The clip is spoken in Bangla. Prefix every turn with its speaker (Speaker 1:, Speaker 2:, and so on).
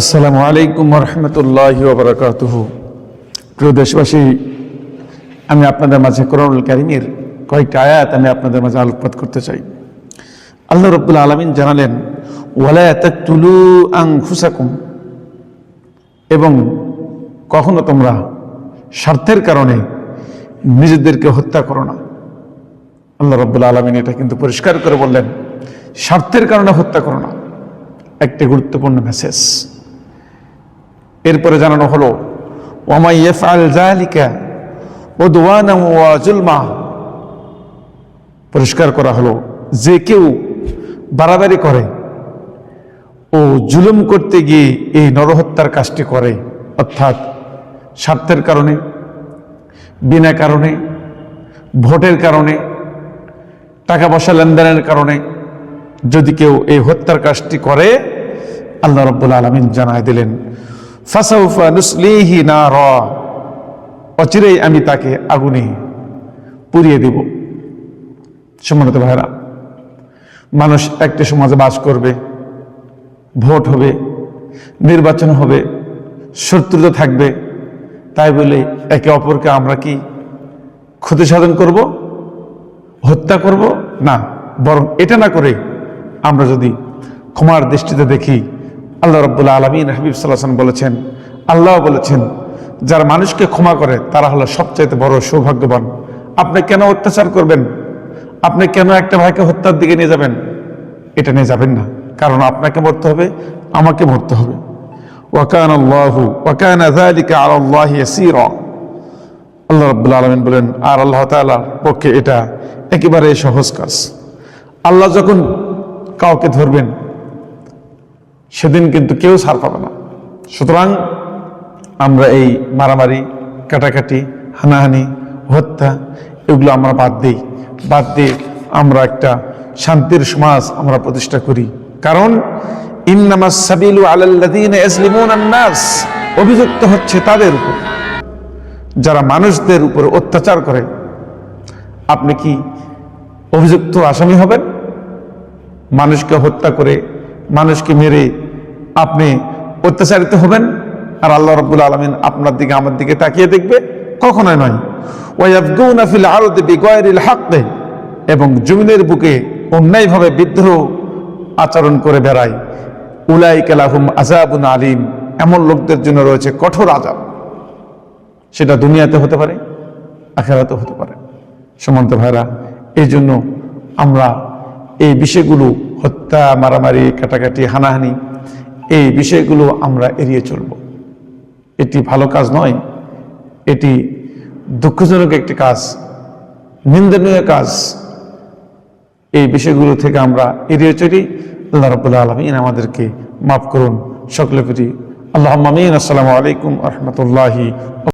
Speaker 1: আসসালামু আলাইকুম রহমতুল্লাহ ওবরাকাতুহ। প্রিয় দেশবাসী, আমি আপনাদের মাঝে করণুল কারিমের কয়েকটা আয়াত আমি আপনাদের মাঝে আলোকপাত করতে চাই। আল্লাহ রব্বুল আলমিন জানালেন ওয়ালায়াতুলু আং ফুসাকুম এবং কখনো তোমরা স্বার্থের কারণে নিজেদেরকে হত্যা করো না। আল্লাহ রব্বুল আলমিন এটা কিন্তু পরিষ্কার করে বললেন, স্বার্থের কারণে হত্যা করো না। একটি গুরুত্বপূর্ণ মেসেজ এরপরে জানানো হলো ওমাই ইফআল যালিকা উদওয়ানা ওয়া জুলমা পরিষ্কার করা হলো, যে কেউ বাড়াবাড়ি করে ও জুলুম করতে গিয়ে এই নরহত্যার কাজটি করে, অর্থাৎ স্বার্থের কারণে, বিনা কারণে, ভোটের কারণে টাকা পয়সা লেনদেনের কারণে যদি কেউ এই হত্যার কাজটি করে, আল্লাহ রব্বুল আলমিন জানায় দিলেন ফাসাউফা নুসলিহি না র অচিরেই আমি তাকে আগুনে পুড়িয়ে দেব। সম্মানিত ভাইরা মানুষ একটি সমাজে বাস করবে, ভোট হবে, নির্বাচন হবে, শত্রুতা থাকবে, তাই বলে একে অপরকে আমরা কি ক্ষতি সাধন করব, হত্যা করব? না, বরং এটা না করে আমরা যদি ক্ষমার দৃষ্টিতে দেখি আল্লাহ রব্বুল্লা আলমিন হাবিব সাল্লাহাম বলেছেন, আল্লাহ বলেছেন, যারা মানুষকে ক্ষমা করে তারা হলো সবচাইতে বড় সৌভাগ্যবান। আপনি কেন অত্যাচার করবেন? আপনি কেন একটা ভাইকে হত্যার দিকে নিয়ে যাবেন? এটা নিয়ে যাবেন না, কারণ আপনাকে মরতে হবে, আমাকে মরতে হবে। আল্লাহু রাব্বুল আলামিন বলেন, আর আল্লাহ পক্ষে এটা একেবারে সহজ কাজ। আল্লাহ যখন কাউকে ধরবেন সেদিন কিন্তু কেউ ছাড় পাবে না। সুতরাং আমরা এই মারামারি, কাটাকাটি, হানাহানি, হত্যা, এগুলো আমরা বাদ দিই। বাদ দিয়ে আমরা একটা শান্তির সমাজ আমরা প্রতিষ্ঠা করি। কারণ অভিযুক্ত হচ্ছে তাদের উপর। যারা মানুষদের উপর অত্যাচার করে, আপনি কি অভিযুক্ত আসামি হবেন? মানুষকে হত্যা করে, মানুষকে মেরে আপনি অত্যাচারিত হবেন আর আল্লাহ রব্বুল আলমিন আপনার দিকে, আমার দিকে তাকিয়ে দেখবে, কখনোই নয়। ওয়াইয়াবগুনা ফিল আরদি বিগয়রিল হাক্কে, এবং জমিনের বুকে অন্যায়ভাবে বিদ্রোহ আচরণ করে বেড়ায়। উলাই কেলাহুম আজাবুন আলিম, এমন লোকদের জন্য রয়েছে কঠোর আজাব সেটা দুনিয়াতে হতে পারে আখেরাতে হতে পারে। সমান্ত ভাইরা, এই জন্য আমরা এই বিষয়গুলো হত্যা, মারামারি, কাটাকাটি, হানাহানি এই বিষয়গুলো আমরা এড়িয়ে চলব। এটি ভালো কাজ নয়। এটি দুঃখজনক একটি কাজ, নিন্দনীয় কাজ। এই বিষয়গুলো থেকে আমরা এড়িয়ে চলি। আল্লাহ রবুল্লা আলমিন আমাদেরকে মাফ করুন। সকলে প্রতি আল্লাহ আসসালামু আলাইকুম রহমতুল্লাহি